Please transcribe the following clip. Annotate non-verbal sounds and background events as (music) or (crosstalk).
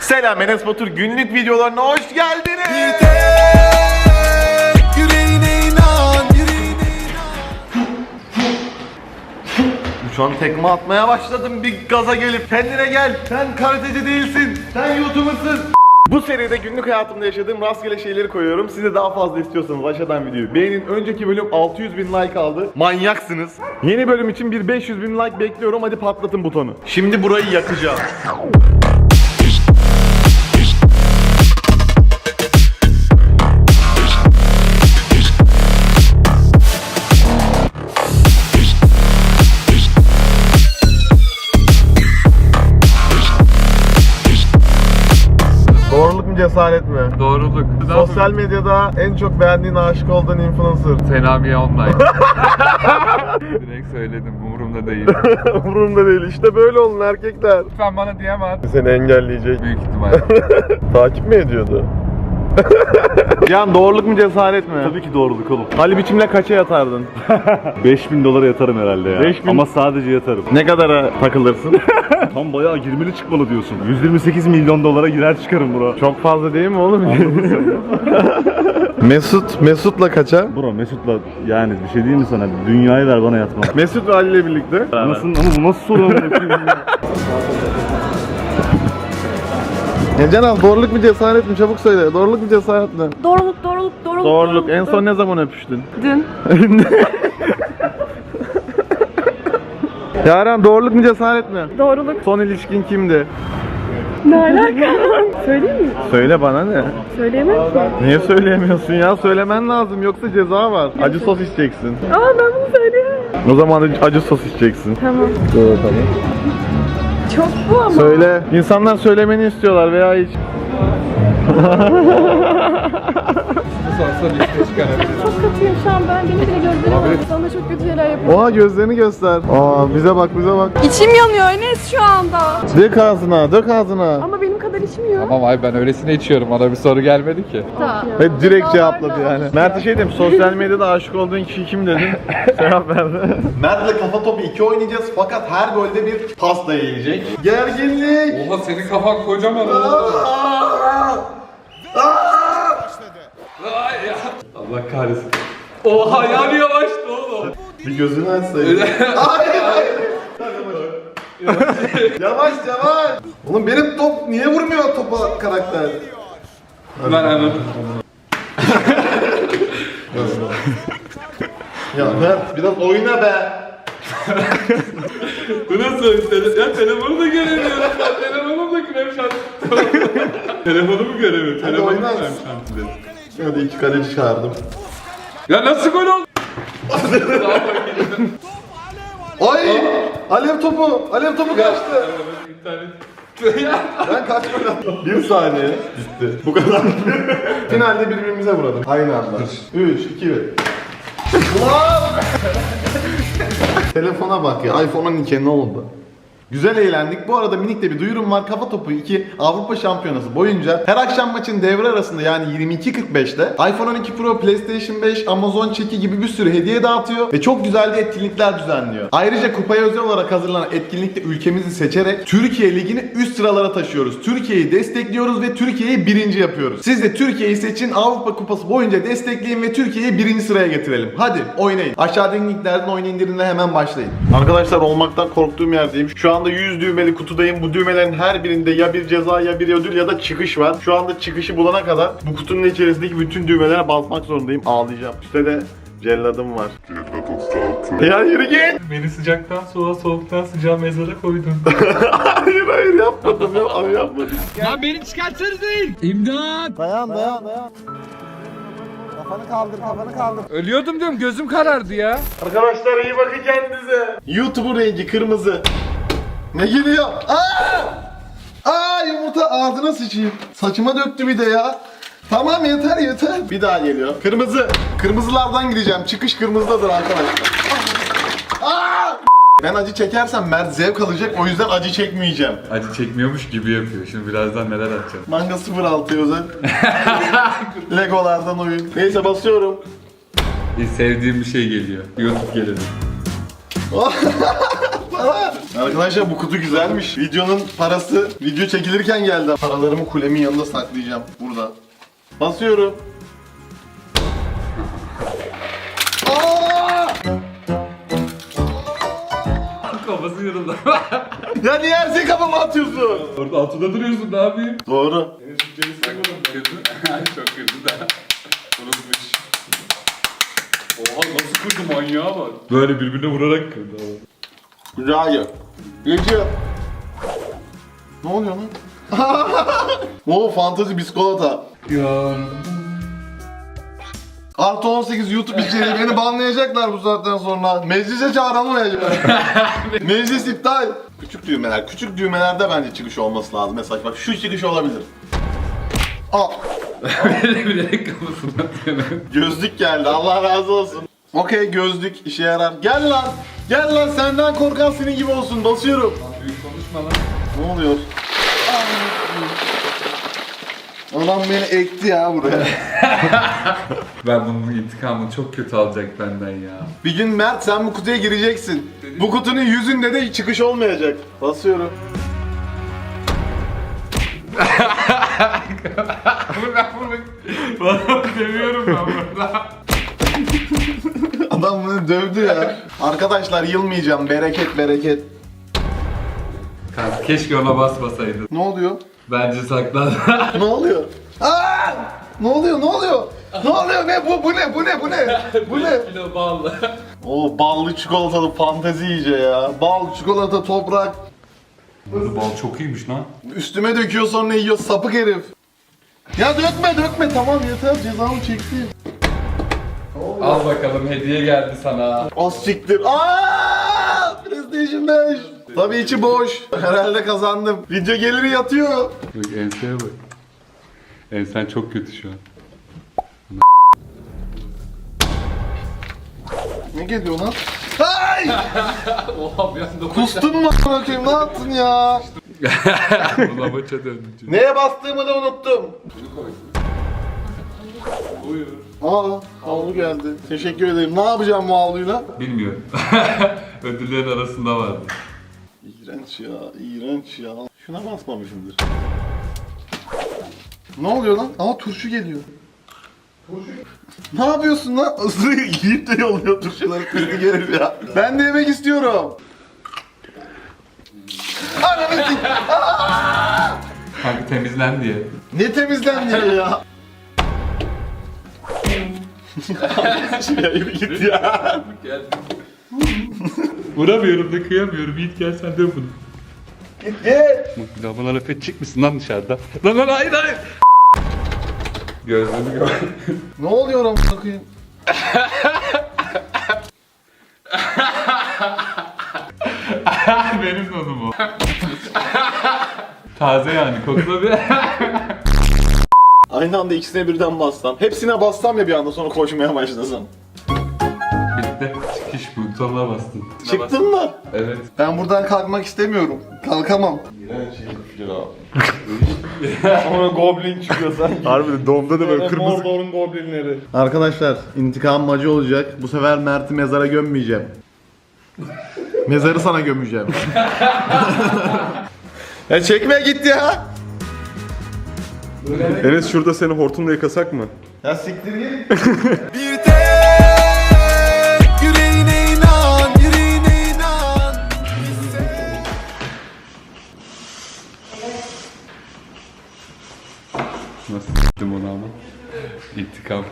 Selam Enes Batur günlük videolarına hoş geldiniz. Yüreğine inan, yüreğine Şu an tekme atmaya başladım bir gaza gelip kendine gel. Sen karateci değilsin. Sen YouTuber'sın. Bu seride günlük hayatımda yaşadığım rastgele şeyleri koyuyorum. Siz de daha fazla istiyorsanız aşağıdan videoyu beğenin. Önceki bölüm 600 bin like aldı. Manyaksınız. Yeni bölüm için bir 500 bin like bekliyorum. Hadi patlatın butonu. Şimdi burayı yakacağım. Sosyal medyada en çok beğendiğin aşık olduğun influencer. Selamiye online. (laughs) Direkt söyledim umurumda değil. (laughs) Umurumda değil işte böyle olun erkekler. Lütfen bana at. Seni engelleyecek. Büyük ihtimal. (laughs) Takip mi ediyordu? Can doğruluk mu cesaret mi? Tabii ki doğruluk oğlum. Ali biçimle kaça yatardın? 5000 dolara yatarım herhalde ya. 5000 Ama sadece yatarım. ne kadara takılırsın? Tam bayağı girmeli çıkmalı diyorsun. 128 milyon dolara girer çıkarım bura. Çok fazla değil mi oğlum? (laughs) Mesut, Mesut'la kaça? Bura Mesut'la yani bir şey diyeyim mi sana? Dünyayı ver bana yatma. Mesut ve Ali ile birlikte. Nasıl, ama bu nasıl soru ya? (laughs) Ya Can abi doğruluk mu cesaret mi? Çabuk söyle. Doğruluk mu cesaret mi? Doğruluk, doğruluk, doğruluk. Doğruluk. En son ne zaman öpüştün? Dün. (laughs) Yaren doğruluk mu cesaret mi? Doğruluk. Son ilişkin kimdi? Ne alaka? Söyleyeyim mi? Söyle bana ne? Söyleyemem ki. Niye söyleyemiyorsun ya? Söylemen lazım yoksa ceza var. Acı sos içeceksin. Aa ben bunu söyleyemem. O zaman acı- acı sos içeceksin. Tamam. Dur bakalım. Çok bu ama. Söyle. İnsanlar söylemeni istiyorlar veya hiç. (laughs) Sonrasında liste çıkarabiliriz. Çok kötüyüm şu an ben. Benim bile gözlerim var. Sana çok kötü şeyler yapıyorum. Oha gözlerini göster. Aa bize bak bize bak. İçim yanıyor Enes şu anda. Dök ağzına, dök ağzına. Ama benim kadar içmiyor. Tamam ay ben öylesine içiyorum. Bana bir soru gelmedi ki. Da. Hep direkt cevapladı yani. Mert'e şey dedim, sosyal medyada aşık olduğun kişi kim dedim. (laughs) Cevap verdi. Mert'le kafa topu 2 oynayacağız fakat her golde bir pasta yiyecek. Gerginlik. Oha senin kafan kocaman Allah kahretsin. Oha yanıyor başta oğlum. Bir gözünü açsaydın. hayır hayır. (laughs) yavaş yavaş. Oğlum benim top niye vurmuyor topa karakter? Ben anladım. Ya Mert biraz oyna be. Bu nasıl? Tele ya telefonu da göremiyorum. Ben telefonum da krem şanti. Telefonumu göremiyorum. Telefonumu oynar krem? Hadi iki kaleci çağırdım. Ya nasıl gol oldu? Ay! Alev topu! Alev topu kaçtı. Ben kaç gol attım? Bir saniye. Bitti. Bu kadar. Finalde birbirimize vuralım. Aynı anda. 3, 2, 1. Ulan! Telefona bak ya. iPhone 12 ne oldu? Güzel eğlendik. Bu arada minik de bir duyurum var. Kafa Topu 2 Avrupa Şampiyonası boyunca her akşam maçın devre arasında yani 22.45'te iPhone 12 Pro, PlayStation 5, Amazon çeki gibi bir sürü hediye dağıtıyor ve çok güzel de etkinlikler düzenliyor. Ayrıca kupaya özel olarak hazırlanan etkinlikte ülkemizi seçerek Türkiye Ligi'ni üst sıralara taşıyoruz. Türkiye'yi destekliyoruz ve Türkiye'yi birinci yapıyoruz. Siz de Türkiye'yi seçin Avrupa Kupası boyunca destekleyin ve Türkiye'yi birinci sıraya getirelim. Hadi oynayın. Aşağıdaki linklerden oyun indirimle hemen başlayın. Arkadaşlar olmaktan korktuğum yerdeyim. Şu anda 100 düğmeli kutudayım. Bu düğmelerin her birinde ya bir ceza ya bir ödül ya da çıkış var. Şu anda çıkışı bulana kadar bu kutunun içerisindeki bütün düğmelere basmak zorundayım. Ağlayacağım. Üstte de celladım var. Ya yürü git. Beni sıcaktan soğuğa, soğuktan sıcağa mezara koydun. (laughs) hayır hayır yapmadım ya. Abi yapmadım. Dayan, dayan, dayan. Kafanı kaldır, kafanı kaldır. Ölüyordum diyorum gözüm karardı ya. Arkadaşlar iyi bakın kendinize. YouTuber rengi kırmızı. Ne geliyor? Aa! Aa yumurta ağzına sıçayım. Saçıma döktü bir de ya. Tamam yeter yeter. Bir daha geliyor. Kırmızı. Kırmızılardan gideceğim. Çıkış kırmızıdadır arkadaşlar. Aa! Ben acı çekersem Mert zevk alacak o yüzden acı çekmeyeceğim. Acı çekmiyormuş gibi yapıyor. Şimdi birazdan neler atacağım. Manga 06 özel. (laughs) Legolardan oyun. Neyse basıyorum. Bir sevdiğim bir şey geliyor. YouTube gelelim. (laughs) Arkadaşlar bu kutu güzelmiş. Videonun parası video çekilirken geldi. Paralarımı kulemin yanında saklayacağım. Burada. Basıyorum. Kafası yoruldu. (laughs) Ya niye her şeyi kafama atıyorsun? Orada altında duruyorsun ne yapayım? Doğru. Kırdı. Çok kırdı da. Unutmuş. Oha nasıl kırdı manyağa bak. Böyle birbirine vurarak kırdı ama. Güzel. Geçiyor. Ne oluyor lan? (laughs) Oo fantazi biskolata. Artı 18 YouTube içeriği beni banlayacaklar bu saatten sonra. Meclise çağrılmayacak. (laughs) Meclis iptal. Küçük düğmeler. Küçük düğmelerde bence çıkış olması lazım. Mesela bak şu çıkış olabilir. Al. Bilerek bilerek kafasından atıyor. Gözlük geldi. Allah razı olsun. Okey gözlük işe yarar. Gel lan. Gel lan senden korkan senin gibi olsun. Basıyorum. Büyük konuşma lan. Ne oluyor? Adam beni ekti ya buraya. (laughs) Ben bunun intikamını çok kötü alacak benden ya. Bir gün Mert sen bu kutuya gireceksin. Bu kutunun yüzünde de çıkış olmayacak. Basıyorum. (laughs) ben bunu... Ben burada. Adam bunu dövdü ya. Arkadaşlar yılmayacağım. Bereket bereket. Kanka keşke ona basmasaydın. Ne oluyor? Bence saklan. (laughs) Ne oluyor? Aa! Ne oluyor? Ne oluyor? Ne oluyor? Ne bu? Bu ne? Bu ne? Bu ne? Bu ne? (laughs) Kilo bağlı. O ballı çikolatalı fantezi iyice ya. Bal, çikolata, toprak. Bu bal çok iyiymiş lan. Üstüme döküyor sonra yiyor sapık herif. Ya dökme dökme tamam yeter cezamı çektim. Al bakalım hediye geldi sana. Az siktir. Aa! PlayStation 5. Tabii içi boş. Herhalde kazandım. Video geliri yatıyor. Bak enseye bak. Ensen çok kötü şu an. Ne geliyor lan? Ay! (laughs) Oha bir anda Kustun mu a**ına koyayım? Ne yaptın ya? (laughs) Bulamaça döndü. Neye bastığımı da unuttum. Buyur. Aa, havlu geldi. Teşekkür ederim. Ne yapacağım bu havluyla? Bilmiyorum. (laughs) Ödüllerin arasında vardı. İğrenç ya, iğrenç ya. Şuna basmamışımdır. Ne oluyor lan? Aa turşu geliyor. Turşu? Ne yapıyorsun lan? (laughs) Isırı yiyip de yolluyor turşuları kırdı herif ya. Ben de yemek istiyorum. Ananı sik- Kanka temizlen diye. Ne temizlendi ya? Şuraya yürü git ya. Gel. Vuramıyorum da kıyamıyorum. Yiğit gel sen de bunu. Git git. Daha bana laf edecek misin lan dışarıda? Lan lan hayır hayır. Gözlüğünü gör. Ne oluyor amına koyayım? (laughs) Benim donum o. Taze yani kokla bir. Aynı anda ikisine birden bassam. Hepsine bassam ya bir anda sonra koşmaya başlasam. Bitti. Çıkış butonuna bastın. Çıktın mı? Evet. Ben buradan kalkmak istemiyorum. Kalkamam. İğrenç herif ya. (laughs) Sonra goblin çıkıyor sanki. Harbiden doğumda da böyle kırmızı Mordor'un goblinleri. Arkadaşlar intikam acı olacak. Bu sefer Mert'i mezara gömmeyeceğim. Mezarı sana gömeceğim. (laughs) ya çekme git ya. Enes şurada seni hortumla yıkasak mı? Ya siktir git. (laughs) Bir tek yüreğine inan, yüreğine inan. Nasıl (laughs) s**tim onu ama? İntikam.